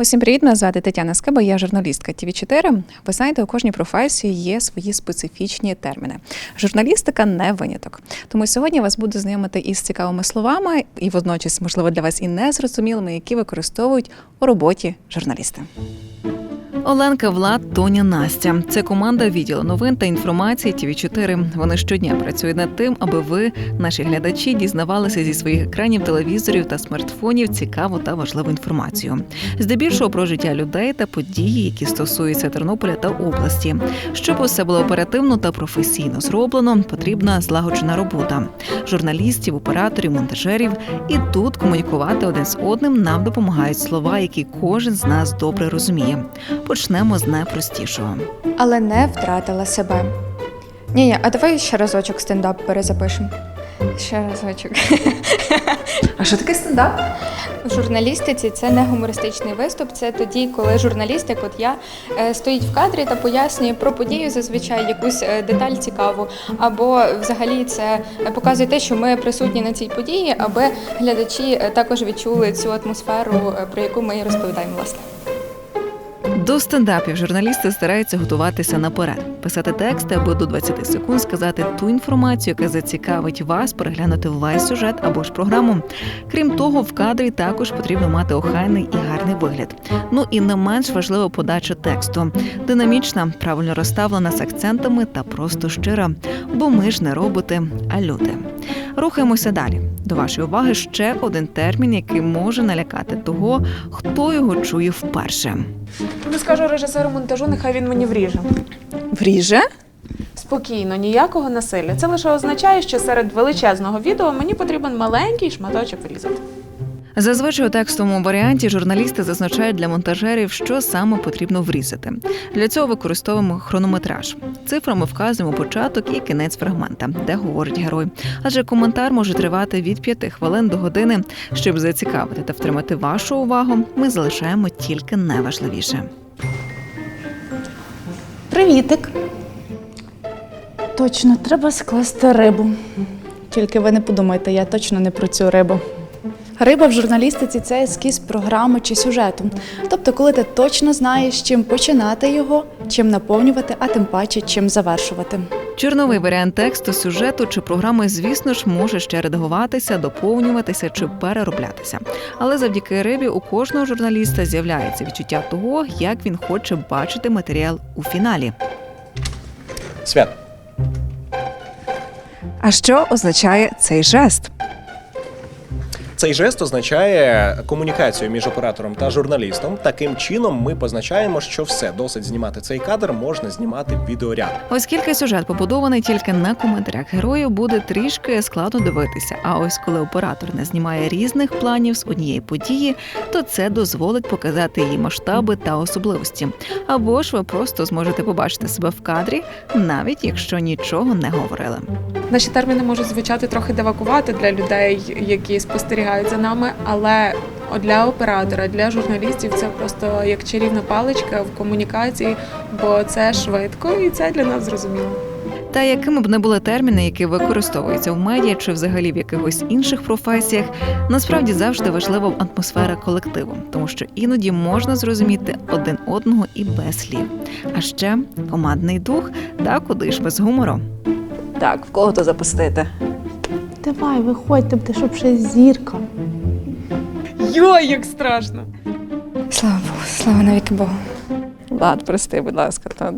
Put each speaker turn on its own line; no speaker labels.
Усім привіт, мене звати Тетяна Скеба, я журналістка tv 4 Ви знаєте, у кожній професії є свої специфічні терміни. Журналістика не виняток. Тому сьогодні вас буду знайомити із цікавими словами і водночас, можливо, для вас і незрозумілими, які використовують у роботі журналісти. Оленка, Влад, Тоня, Настя. Це команда відділу новин та інформації tv 4 Вони щодня працюють над тим, аби ви, наші глядачі, дізнавалися зі своїх екранів, телевізорів та смартфонів цікаву та важливу інформацію. Здебільшого про життя людей та події, які стосуються Тернополя та області. Щоб усе було оперативно та професійно зроблено, потрібна злагоджена робота журналістів, операторів, монтажерів. І тут комунікувати один з одним нам допомагають слова, які кожен з нас добре розуміє. Почнемо з найпростішого.
але не втратила себе. Ні, ні, а давай ще разочок стендап перезапишемо. Ще разочок.
А що таке стендап?
В журналістиці це не гумористичний виступ. Це тоді, коли журналіст, як от я, е, стоїть в кадрі та пояснює про подію зазвичай якусь е, деталь цікаву, або взагалі це показує те, що ми присутні на цій події, аби глядачі е, також відчули цю атмосферу, про яку ми і розповідаємо власне.
До стендапів журналісти стараються готуватися наперед, писати тексти або до 20 секунд сказати ту інформацію, яка зацікавить вас, переглянути весь сюжет або ж програму. Крім того, в кадрі також потрібно мати охайний і гарний вигляд. Ну і не менш важлива подача тексту, динамічна, правильно розставлена з акцентами та просто щира. Бо ми ж не роботи, а люди. Рухаємося далі. До вашої уваги ще один термін, який може налякати того, хто його чує вперше.
Не скажу режисеру монтажу, нехай він мені вріже.
Вріже?
Спокійно, ніякого насилля. Це лише означає, що серед величезного відео мені потрібен маленький шматочок врізати.
Зазвичай у текстовому варіанті журналісти зазначають для монтажерів, що саме потрібно врізати. Для цього використовуємо хронометраж. Цифрами вказуємо початок і кінець фрагмента, де говорить герой. Адже коментар може тривати від 5 хвилин до години. Щоб зацікавити та втримати вашу увагу, ми залишаємо тільки найважливіше.
Привітик. Точно, треба скласти рибу. Тільки ви не подумайте, я точно не про цю рибу. Риба в журналістиці це ескіз програми чи сюжету. Тобто, коли ти точно знаєш, чим починати його, чим наповнювати, а тим паче чим завершувати.
Чорновий варіант тексту, сюжету чи програми, звісно ж, може ще редагуватися, доповнюватися чи перероблятися. Але завдяки рибі у кожного журналіста з'являється відчуття того, як він хоче бачити матеріал у фіналі.
Свят,
А що означає цей жест?
Цей жест означає комунікацію між оператором та журналістом. Таким чином ми позначаємо, що все досить знімати цей кадр, можна знімати відеоряд.
Оскільки сюжет побудований тільки на коментарях героїв, буде трішки складно дивитися. А ось коли оператор не знімає різних планів з однієї події, то це дозволить показати її масштаби та особливості. Або ж ви просто зможете побачити себе в кадрі, навіть якщо нічого не говорили.
Наші терміни можуть звучати трохи девакувати для людей, які спостерігають за нами, але для оператора, для журналістів це просто як чарівна паличка в комунікації, бо це швидко і це для нас зрозуміло.
Та якими б не були терміни, які використовуються в медіа чи взагалі в якихось інших професіях, насправді завжди важлива атмосфера колективу, тому що іноді можна зрозуміти один одного і без слів. А ще командний дух та куди ж без гумору. Так, в кого то запустити?
Давай, виходьте, ти щоб ще зірка.
Йой, як страшно!
Слава Богу, слава навіки Богу.
Влад, прости, будь ласка, та